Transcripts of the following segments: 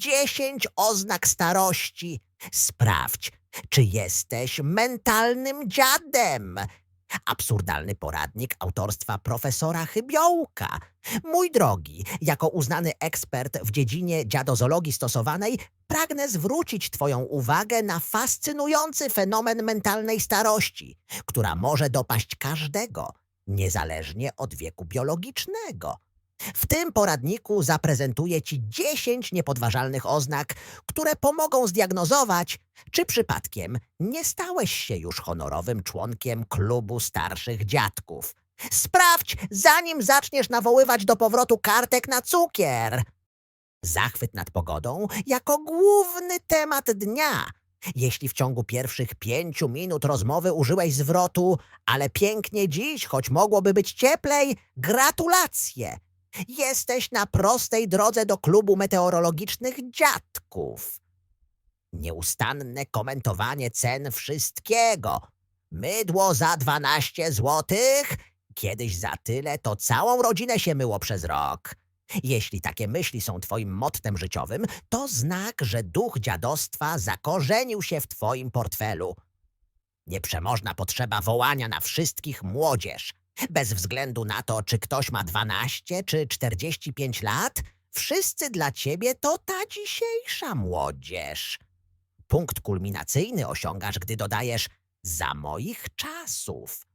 10 oznak starości. Sprawdź, czy jesteś mentalnym dziadem. Absurdalny poradnik autorstwa profesora Chybiołka. Mój drogi, jako uznany ekspert w dziedzinie dziadozologii stosowanej, pragnę zwrócić Twoją uwagę na fascynujący fenomen mentalnej starości, która może dopaść każdego, niezależnie od wieku biologicznego. W tym poradniku zaprezentuję Ci 10 niepodważalnych oznak, które pomogą zdiagnozować, czy przypadkiem nie stałeś się już honorowym członkiem klubu starszych dziadków. Sprawdź, zanim zaczniesz nawoływać do powrotu kartek na cukier. Zachwyt nad pogodą jako główny temat dnia. Jeśli w ciągu pierwszych pięciu minut rozmowy użyłeś zwrotu, ale pięknie dziś, choć mogłoby być cieplej, gratulacje! Jesteś na prostej drodze do klubu meteorologicznych dziadków. Nieustanne komentowanie cen wszystkiego. Mydło za 12 złotych? Kiedyś za tyle to całą rodzinę się myło przez rok. Jeśli takie myśli są twoim mottem życiowym, to znak, że duch dziadostwa zakorzenił się w twoim portfelu. Nieprzemożna potrzeba wołania na wszystkich młodzież. Bez względu na to, czy ktoś ma 12 czy 45 lat, wszyscy dla ciebie to ta dzisiejsza młodzież. Punkt kulminacyjny osiągasz, gdy dodajesz za moich czasów.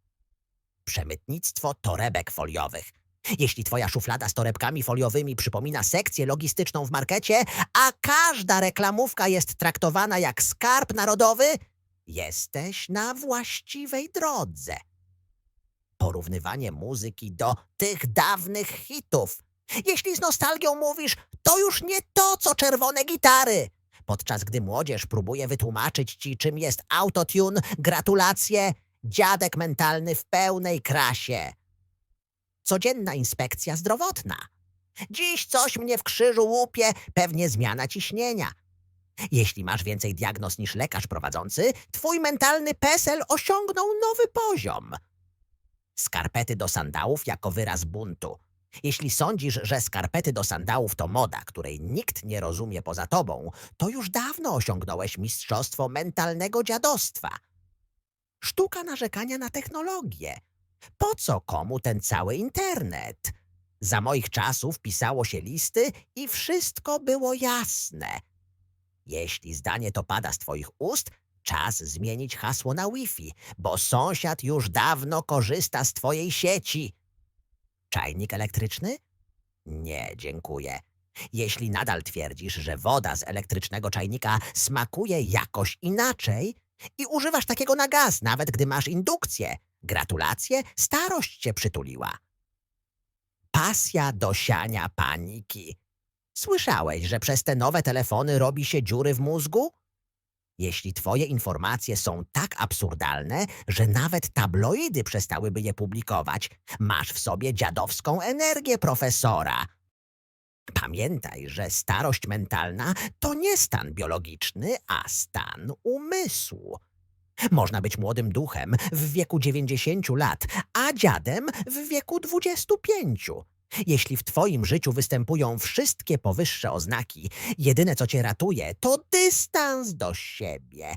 Przemytnictwo torebek foliowych. Jeśli twoja szuflada z torebkami foliowymi przypomina sekcję logistyczną w markecie, a każda reklamówka jest traktowana jak skarb narodowy, jesteś na właściwej drodze. Porównywanie muzyki do tych dawnych hitów. Jeśli z nostalgią mówisz, to już nie to, co czerwone gitary. Podczas gdy młodzież próbuje wytłumaczyć ci, czym jest autotune, gratulacje, dziadek mentalny w pełnej krasie. Codzienna inspekcja zdrowotna. Dziś coś mnie w krzyżu łupie, pewnie zmiana ciśnienia. Jeśli masz więcej diagnoz niż lekarz prowadzący, twój mentalny PESEL osiągnął nowy poziom. Skarpety do sandałów jako wyraz buntu. Jeśli sądzisz, że skarpety do sandałów to moda, której nikt nie rozumie poza tobą, to już dawno osiągnąłeś mistrzostwo mentalnego dziadostwa. Sztuka narzekania na technologię. Po co komu ten cały internet? Za moich czasów pisało się listy i wszystko było jasne. Jeśli zdanie to pada z twoich ust, czas zmienić hasło na Wi-Fi, bo sąsiad już dawno korzysta z twojej sieci. Czajnik elektryczny? Nie, dziękuję. Jeśli nadal twierdzisz, że woda z elektrycznego czajnika smakuje jakoś inaczej i używasz takiego na gaz, nawet gdy masz indukcję, gratulacje, starość cię przytuliła. Pasja do siania paniki. Słyszałeś, że przez te nowe telefony robi się dziury w mózgu? Jeśli twoje informacje są tak absurdalne, że nawet tabloidy przestałyby je publikować, masz w sobie dziadowską energię profesora. Pamiętaj, że starość mentalna to nie stan biologiczny, a stan umysłu. Można być młodym duchem w wieku 90 lat, a dziadem w wieku 25. Jeśli w twoim życiu występują wszystkie powyższe oznaki, jedyne co cię ratuje to dystans do siebie.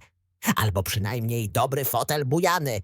Albo przynajmniej dobry fotel bujany.